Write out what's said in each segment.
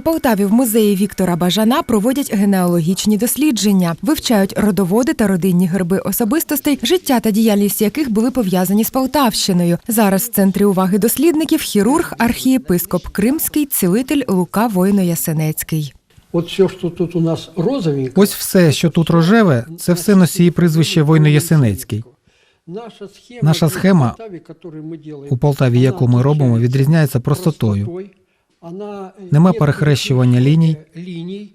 У Полтаві в музеї Віктора Бажана проводять генеалогічні дослідження, вивчають родоводи та родинні герби особистостей, життя та діяльність яких були пов'язані з Полтавщиною. Зараз в центрі уваги дослідників хірург, архієпископ Кримський, цілитель Лука Войно-Ясенецький. Вот все, что тут у нас розовенько. Ось все, що тут рожеве, це все носії прізвища Войно Ясенецький. Наша схема, У Полтаві, яку ми робимо, відрізняється простотою. Е, Нема перехрещування ліній. ліній.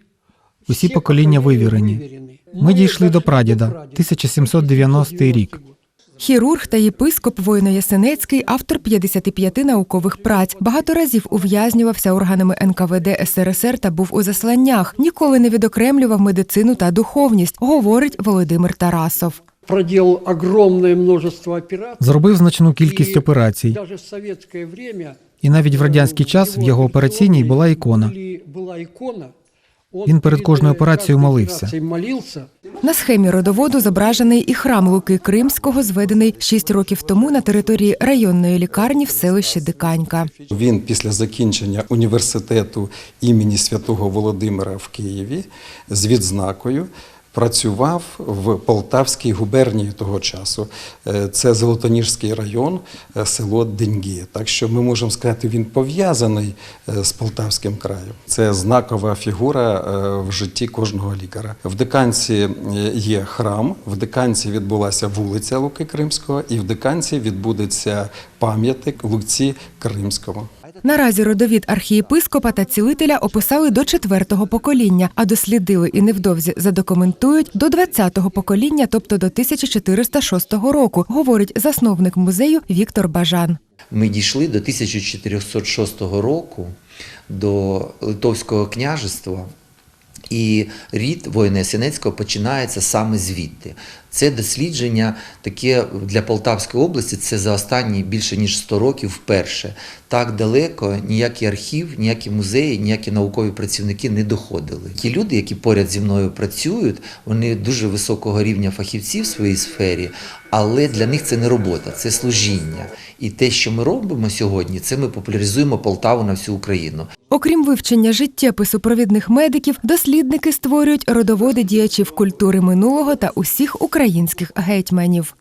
Усі покоління вивірені. Ми дійшли до прадіда, прадіда, 1790 рік. Хірург та єпископ Войно-Ясенецький, автор 55 наукових праць. Багато разів ув'язнювався органами НКВД СРСР та був у засланнях. Ніколи не відокремлював медицину та духовність, говорить Володимир Тарасов. Проделал огромное множество операций. Зробив значну кількість операцій. І навіть в радянський час в його операційній була ікона. була ікона. Він перед кожною операцією молився. молився. На схемі родоводу зображений і храм Луки Кримського, зведений 6 років тому на території районної лікарні в селищі Диканька. Він після закінчення університету імені святого Володимира в Києві з відзнакою працював в Полтавській губернії того часу. Е, Це Золотоніжський район, е, село Деньги. Так що ми можемо сказати, він пов'язаний е, з Полтавським краєм. Це знакова фігура в житті кожного лікаря. В Диканці є храм, в Диканці відбулася вулиця Луки Кримського, і в Диканці відбудеться пам'ятник Луці Кримському. Наразі родовід архієпископа та цілителя описали до четвертого покоління, а дослідили і невдовзі задокументують до 20-го покоління, тобто до 1406 року, говорить засновник музею Віктор Бажан. Ми дійшли до 1406 року, до Литовського княжества, і рід воїна Ясенецького починається саме звідти. Це дослідження таке для Полтавської області, це за останні більше ніж 100 років вперше. Так далеко ніякий архів, ніякі музеї, ніякі наукові працівники не доходили. Ті люди, які поряд зі мною працюють, вони дуже високого рівня фахівці в своїй сфері, але для них це не робота, це служіння. І те, що ми робимо сьогодні, це ми популяризуємо Полтаву на всю Україну. Окрім вивчення життєпису провідних медиків, дослідники створюють родоводи діячів культури минулого та усіх українських гетьманів.